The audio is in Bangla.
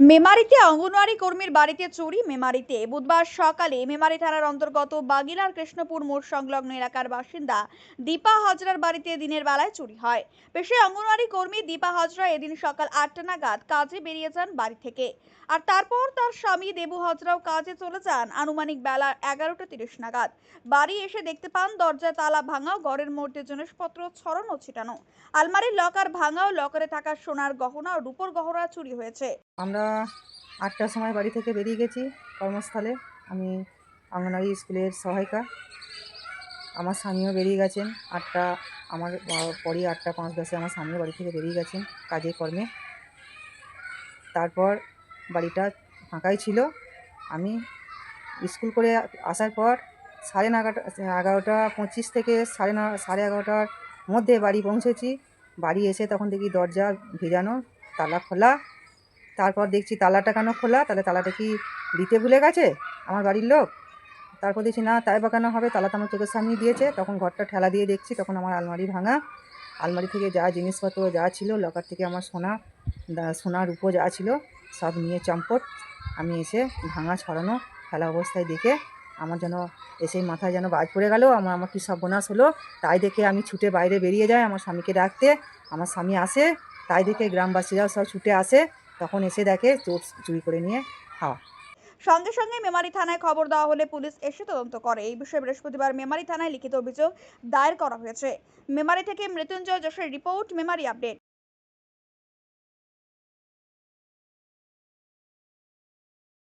মেমারিতে অঙ্গনওয়াড়ি কর্মীর বাড়িতে চুরি। মেমারিতে বুধবার সকালে মেমারি থানার অন্তর্গত বাগিলার কৃষ্ণপুর মোড় সংলগ্ন এলাকার বাসিন্দা দীপা হাজরার বাড়িতে দিনের বেলায় চুরি হয়। পেশায় অঙ্গনওয়াড়ি কর্মী দীপা হাজরা এদিন সকাল আটটা নাগাদ কাজে বেরিয়ে যান বাড়ি থেকে। আর তারপর তার স্বামী দেবু হাজরাও কাজে চলে যান আনুমানিক বেলা এগারোটা তিরিশ নাগাদ। বাড়ি এসে দেখতে পান দরজা তালা ভাঙা ঘরের মধ্যে জিনিসপত্র ছড়ানো, ছিটানো। আলমারির লকার ভাঙা লকারে থাকা সোনার গহনা ও রূপোর গহনা চুরি হয়েছে। আমরা আটটার সময় বাড়ি থেকে বেরিয়ে গেছি কর্মস্থলে। আমি অঙ্গনওয়াড়ি স্কুলের সহায়িকা। আমার স্বামীও বেরিয়ে গেছেন। আটটা আমার পরই আটটা পাঁচ দশে আমার স্বামীও বাড়ি থেকে বেরিয়ে গেছেন কাজে কর্মে। তারপর বাড়িটা ফাঁকাই ছিল। আমি স্কুল করে আসার পর সাড়ে নাগারোটা এগারোটা পঁচিশ থেকে সাড়ে ন, সাড়ে এগারোটার মধ্যে বাড়ি পৌঁছেছি। বাড়ি এসে তখন দেখি দরজা ভেজানো, তালা খোলা। তারপর দেখছি তালাটা কেন খোলা? তাহলে তালাটা কি দিতে ভুলে গেছে? আমার বাড়ির লোক? তারপর দেখছি, না, তাই বা কেন হবে? তালা তো আমার চোখের সামনে দিয়েছে। তখন ঘরটা ঠেলা দিয়ে দেখছি, তখন আমার আলমারি ভাঙা। আলমারি থেকে যা জিনিসপত্র যা ছিল লকার থেকে আমার সোনা, দা- সোনা, রূপো যা ছিল, সব নিয়ে চম্পট। আমি এসে ভাঙা, ছড়ানো ফেলা অবস্থায় দেখে আমার যেন এসে মাথায় যেন বাজ পড়ে গেল। আমার আমার কী সর্বনাশ হলো? তাই দেখে আমি ছুটে বাইরে বেরিয়ে যাই আমার স্বামীকে ডাকতে। আমার স্বামী আসে, তাই দেখে গ্রামবাসীরাও সব ছুটে আসে। তখন এসে দেখে চোর চুরি করে নিয়ে খাওয়া। সঙ্গে সঙ্গে মেমারি থানায় খবর দেওয়া হলে পুলিশ এসে তদন্ত করে। এই বিষয়ে বৃহস্পতিবার মেমারি থানায় লিখিত অভিযোগ দায়ের করা হয়েছে। মেমারি থেকে মৃত্যুঞ্জয় যশের রিপোর্ট, মেমারি আপডেট।